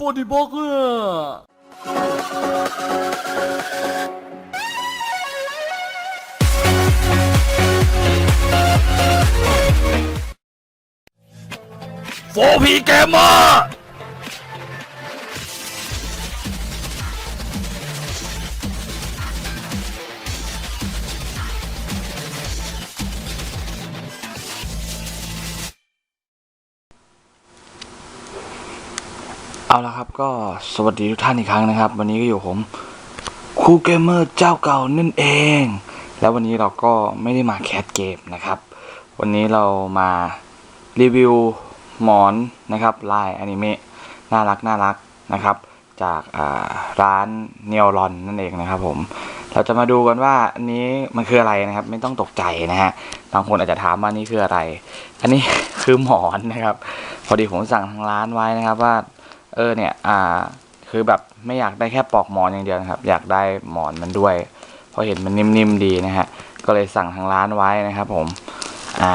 for the Burger โฟพีเกมเมอร์ เอาละครับก็สวัสดีทุกท่านอีกครั้งนะครับ วันนี้ก็อยู่ผมครูเกมเมอร์เจ้าเก่านั่นเอง แล้ววันนี้เราก็ไม่ได้มาแคสเกมนะครับ วันนี้เรามารีวิวหมอนนะครับลายอนิเมะน่ารักน่ารักนะครับ จาการ้านเนลรอนนั่นเองนะครับผมเราจะมาดูกันว่าอันนี้มันคืออะไรนะครับ ไม่ต้องตกใจนะฮะบางคนอาจจะถามว่านี่คืออะไร อันนี้คือหมอนนะครับ พอดีผมสั่งทางร้านไว้นะครับว่า เออเนี่ยอ่าคือแบบไม่อยากได้แค่ปลอกหมอนอย่างเดียวนะครับ อยากได้หมอนมันด้วย เพราะเห็นมันนิ่มๆดีนะฮะก็เลยสั่งทางร้านไว้นะครับ ผมอ่า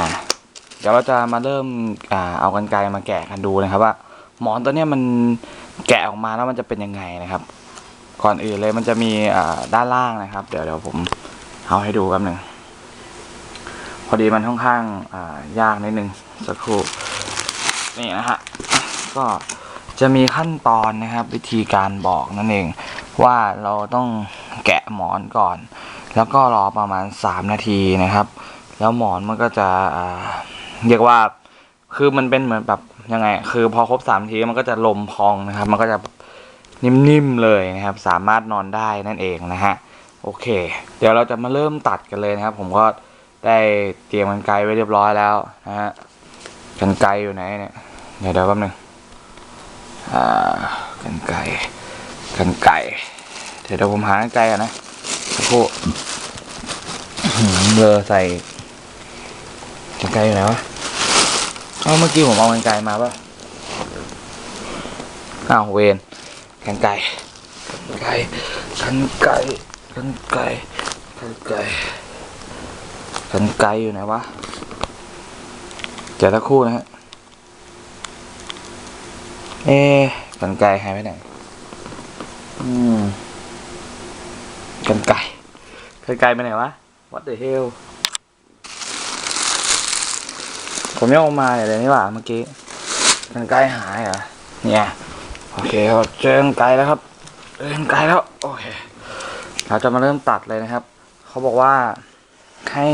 เดี๋ยวเราจะมาเริ่มอ่าเอากันไกรมาแกะกันดูนะครับ ว่า หมอนตัวเนี้ยมันแกะออกมาแล้วมันจะเป็นยังไงนะครับ ก่อนอื่นเลยมันจะมีอ่าด้านล่างนะครับ เดี๋ยวเดี๋ยวผมเอาให้ดูแป๊บหนึ่งพอดีมันค่อนข้างอ่ายากนิดนึงสักครู่นี่นะฮะก็ จะมีขั้นตอนนะครับ วิธีการบอกนั่นเอง ว่าเราต้องแกะหมอนก่อน แล้วก็รอประมาณ 3 นาทีนะครับ แล้วหมอนมันก็จะเรียกว่าคือมันเป็นเหมือนแบบยังไง คือพอครบ3นาทีมันก็จะลมพองนะครับ มันก็จะนิ่มๆเลยนะครับ สามารถนอนได้นั่นเองนะฮะโอเค เดี๋ยวเราจะมาเริ่มตัดกันเลยนะครับ ผมก็ได้เตรียมกันไกรไว้เรียบร้อยแล้วนะฮะกันไกรอยู่ไหนเนี่ยเดี๋ยวเดี๋ยวแป๊บนึง กันไก่กันไก่เดี๋ยวเดี๋ยวผมหากันไก่ก่อนนะสักครู่อื้อหือเบลอใส่กันไก่อยู่ไหนวะเอ้าเมื่อกี้ผมเอากันไก่มาป่ะอ้าวเวนกันไก่กันไก่กันไก่กันไก่กันไก่กันไก่อยู่ไหนวะเดี๋ยวสักครู่นะฮะ เอ๊กันไกลหายไปไหนอืมกันไกลกันไกลไปไหนวะ what the hell ผมยังเออกมาเนี่ยเลยนี่หว่าเมื่อกี้กันไกลหายเหรอเนี่ยโอเคครับเจอกันไกลแล้วครับเจอกันไกลแล้วโอเคเราจะมาเริ่มตัดเลยนะครับ เขาบอกว่าให้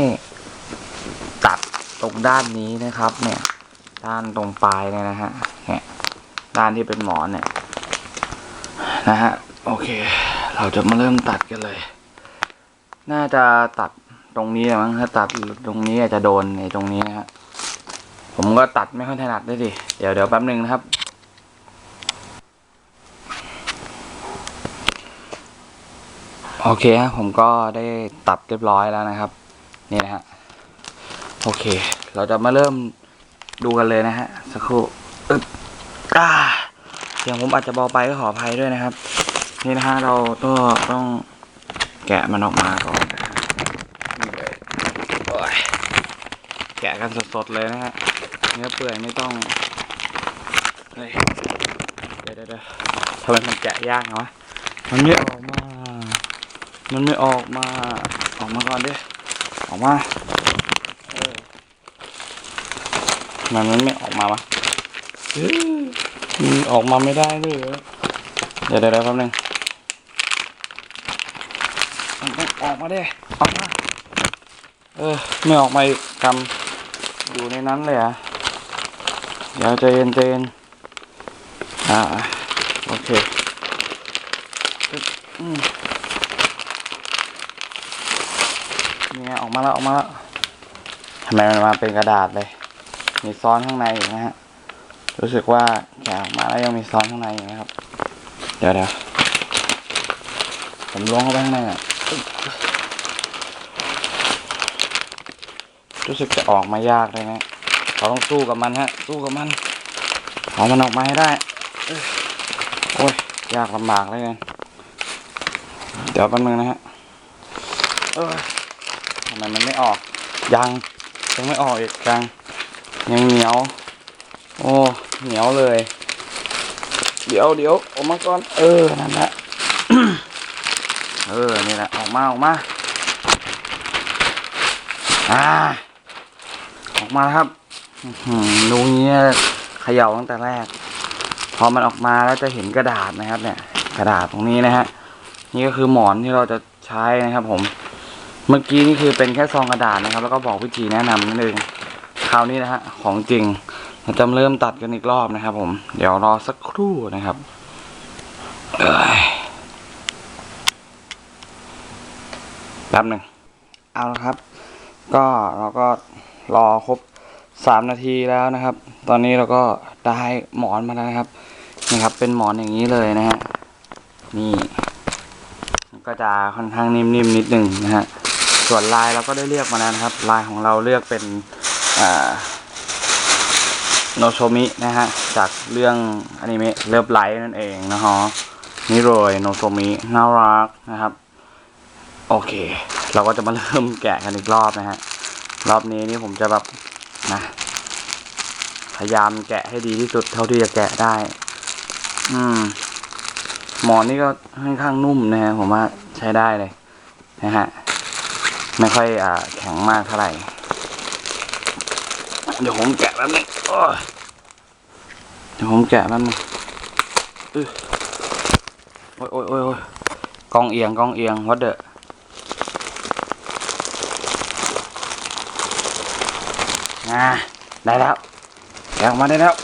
ตัดตรงด้านนี้นะครับ เนี่ย ด้านตรงปลายเนี่ยนะฮะ ด้านที่เป็นหมอนเนี่ย นะฮะ โอเค เราจะมาเริ่มตัดกันเลย น่าจะตัดตรงนี้มั้งถ้าตัดตรงนี้อาจจะโดนในตรงนี้นะฮะผมก็ตัดไม่ค่อยถนัดด้วยดิเดี๋ยวเดี๋ยวแป๊บหนึ่งนะครับโอเคฮะผมก็ได้ตัดเรียบร้อยแล้วนะครับ นี่นะฮะโอเค เราจะมาเริ่มดูกันเลยนะฮะสักครู่อึ๊บ อ่าเสียงผมอาจจะเบาไปก็ขออภัยด้วยนะครับ นี่นะฮะเราก็ต้องแกะมันออกมาก่อนนี่เลยโอ้ยแกะกันสดๆเลยนะฮะเนื้อเปื่อยไม่ต้องเฮ้ยเดี๋ยวเดี๋ยวทำไมมันแกะยากเนาะมันไม่ออกมา มันไม่ออกมา ออกมาก่อนดิออกมาเออมันมันไม่ออกมาวะ ออกมาไม่ได้ด้วยเหรอเดี๋ยวเดี๋ยวเดี๋ยวแป๊บนึงต้องออกมาดิออกมาเออไม่ออกมาอีกกำอยู่ในนั้นเลยอะเดี๋ยวใจเย็นใจเย็นอ่าโอเคอืมนี่ไงออกมาแล้วออกมาแล้วทำไมมันมาเป็นกระดาษเลยมีซ้อนข้างในอยู่นะฮะ รู้สึกว่าแกะออกมาแล้วยังมีซ้อนข้างในอยู่นะครับ เดี๋ยวเดี๋ยวผมล้วงเข้าไปข้างในอะรู้สึกจะออกมายากเลยนะเราต้องสู้กับมันฮะ สู้กับมันเอามันออกมาให้ได้ โอ้ย ยากลำบากเลยกันเดี๋ยวแป๊บนึงนะฮะทำไมมันไม่ออก ยัง ยังไม่ออกอีกยังยังเหนียว โอ้ เหนียวเลย เดี๋ยวเดี๋ยวออกมาก่อน เออ นั่นแหละ เออ นี่แหละ ออกมาออกมา อ่า ออกมาครับดูเงี้ยเขย่าตั้งแต่แรก พอมันออกมาแล้วจะเห็นกระดาษนะครับ เนี่ย กระดาษตรงนี้นะฮะ นี่ก็คือหมอนที่เราจะใช้นะครับ ผม เมื่อกี้นี่คือเป็นแค่ซองกระดาษนะครับ แล้วก็บอกวิธีแนะนำนั่นเองคราวนี้นะฮะ ของจริง เราจะเริ่มตัดกันอีกรอบนะครับ ผม เดี๋ยวรอสักครู่นะครับเอยแป๊บหนึ่งเอาละครับ ก็เราก็รอครบสามนาทีแล้วนะครับ ตอนนี้เราก็ได้หมอนมาแล้วนะครับ นี่ครับ เป็นหมอนอย่างนี้เลยนะฮะ นี่ก็จะค่อนข้างนิ่มๆนิดหนึ่งนะฮะ ส่วนลายเราก็ได้เลือกมาแล้วนะครับ ลายของเราเลือกเป็นอ่า โนโชมินะฮะ จากเรื่องอนิเมะเลิฟไลท์นั่นเองนะฮะนี่เลยโนโชมิน่ารักนะครับ โอเค เราก็จะมาเริ่มแกะกันอีกรอบนะฮะ รอบนี้นี่ผมจะแบบนะ พยายามแกะให้ดีที่สุดเท่าที่จะแกะได้ อืม หมอนนี่ก็ค่อนข้างนุ่มนะฮะผมว่าใช้ได้เลย นะฮะ ไม่ค่อยอ่าแข็งมากเท่าไหร่ เดี๋ยวผมแกะแป๊บนึงโอ้ยเดี๋ยวผมแกะแป๊บนึงโอ้ยโอ้ยโอ้ยกองเอียงกองเอียงวัดเดอะอ่าได้แล้วแกะออกมาได้แล้ว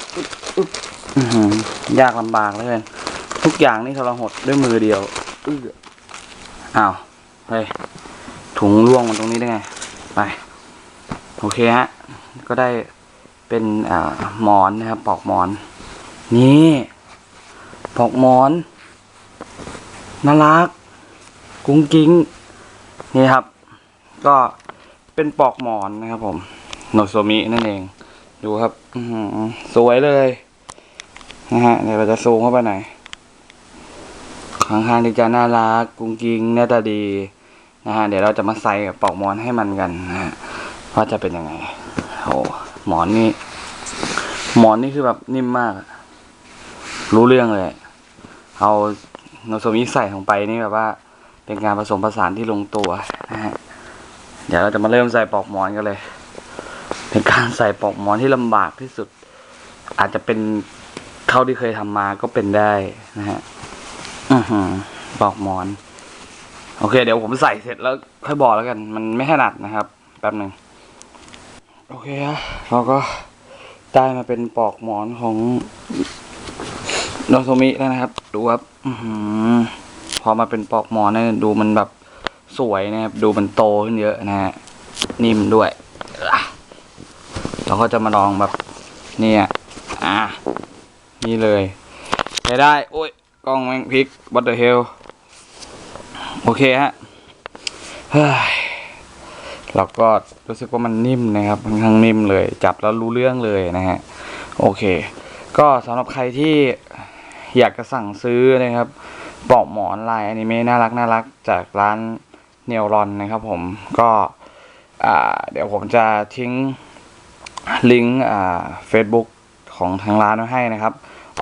ยากลำบากเลยทุกอย่างนี่ทรหดด้วยมือเดียวอื้ออ้าวเฮ้ยถุงร่วงมันตรงนี้ได้ไง ไป โอเคฮะ ก็ได้เป็นอ่าหมอนนะครับปลอกหมอน นี่ปลอกหมอนน่ารัก กุ้งกิ้ง นี่ครับ ก็เป็นปลอกหมอนนะครับผม โนโซมินั่นเอง ดูครับสวยเลยนะฮะเดี๋ยวเราจะซูมเข้าไปหน่อยข้างๆที่จะน่ารัก กุ้งกิ้งหน้าตาดีนะฮะ เดี๋ยวเราจะมาใส่กับปลอกหมอนให้มันกันนะฮะ ว่าจะเป็นยังไงโอ้หมอนนี่หมอนนี่คือแบบนิ่มมาก รู้เรื่องเลย เอาโนโซมิใส่ลงไปนี่แบบว่า เป็นการผสมผสานที่ลงตัวนะฮะเดี๋ยวเราจะมาเริ่มใส่ปลอกหมอนกันเลย เป็นการใส่ปลอกหมอนที่ลำบากที่สุด อาจจะเป็นเท่าที่เคยทำมาก็เป็นได้นะฮะอือหือปลอกหมอน โอเค เดี๋ยวผมใส่เสร็จแล้วค่อยบอกแล้วกัน มันไม่ถนัดนะครับ แป๊บหนึ่ง โอเคฮะเราก็ได้มาเป็นปลอกหมอนของโนโซมิแล้วนะครับ ดูครับอพอมาเป็นปลอกหมอนเนี่ยดูมันแบบสวยนะครับ ดูมันโตขึ้นเยอะนะฮะนิ่มด้วยเราก็จะมาลองแบบเนี่ยอะนี่เลยใช้ได้โอ้ยกล้องแม่งพลิก what the hell โอเคฮะเฮ้ย เราก็รู้สึกว่ามันนิ่มนะครับค่อนข้างนิ่มเลย จับแล้วรู้เรื่องเลยนะฮะโอเค ก็สำหรับใครที่อยากจะสั่งซื้อนะครับปลอกหมอนลายอนิเมะน่ารักน่ารักจากร้านเนลรอนนะครับผมก็เดี๋ยวผมจะทิ้งลิงก์อ่า Facebook ของทางร้านไว้ให้นะครับ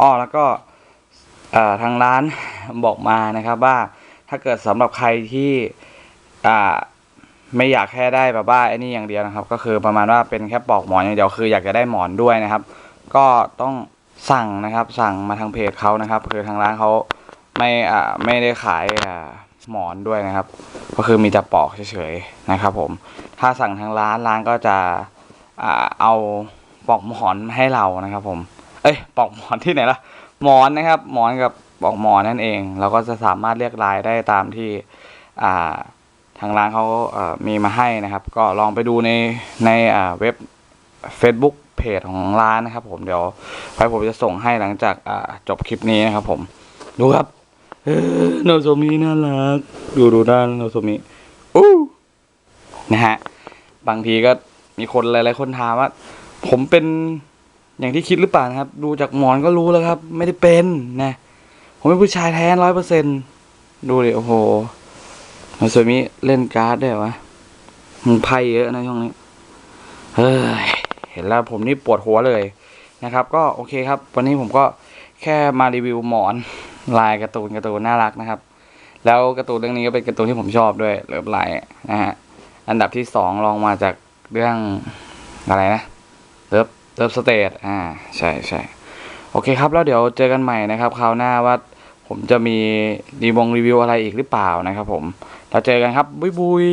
อ้อแล้วก็ทางร้านบอกมานะครับว่าถ้าเกิดสำหรับใครที่ ไม่อยากแค่ได้แบบว่าไอ้นี่อย่างเดียวนะครับ ก็คือประมาณว่าเป็นแค่ปอกหมอนอย่างเดียวคือ อยากจะได้หมอนด้วยนะครับ ก็ต้องสั่งนะครับ สั่งมาทางเพจเขานะครับ คือทางร้านเขาไม่อ่าไม่ได้ขายอ่าหมอนด้วยนะครับ ก็คือมีแต่ปอกเฉยๆนะครับ ผม ถ้าสั่งทางร้านร้านก็จะอ่าเอาปอกหมอนให้เรานะครับ ผม เอ้ยปอกหมอนที่ไหนล่ะหมอนนะครับ หมอนกับปอกหมอนนั่นเอง เราก็จะสามารถเรียกลายได้ตามที่อ่า ทางร้านเขาเมีมาให้นะครับ ก็ลองไปดูในในเว็บ Facebook เพจของร้านนะครับ ผมเดี๋ยวไว้ผมจะส่งให้หลังจากจบคลิปนี้นะครับ ผมดูครับเออโนโซมิน่ารักดูดูด้านโนโซมิอู้นะฮะบางทีก็มีคนหลายๆคนถามว่า ผมเป็นอย่างที่คิดหรือเปล่านะครับ ดูจากหมอนก็รู้แล้วครับ ไม่ได้เป็นนะ ผมเป็นผู้ชายแท้ร้อยเปอร์เซ็นดูดิโอ้โห มาสมิเล่นการ์ดได้วะมึงไพ่เยอะนะช่วงนี้ เฮ้ย เห็นแล้วผมนี่ปวดหัวเลยนะครับ ก็โอเคครับ วันนี้ผมก็แค่มารีวิวหมอนลายการ์ตูนการ์ตูนน่ารักนะครับ แล้วการ์ตูนเรื่องนี้ก็เป็นการ์ตูนที่ผมชอบด้วยเลิฟไลน์นะฮะ อันดับที่สองรองมาจากเรื่องอะไรนะเลิฟเลิฟสเตทอ่า ใช่ใช่โอเคครับ แล้วเดี๋ยวเจอกันใหม่นะครับ คราวหน้าว่า ผมจะมีรีวงรีวิวอะไรอีกหรือเปล่านะครับผมแล้วเจอกันครับบุยบุย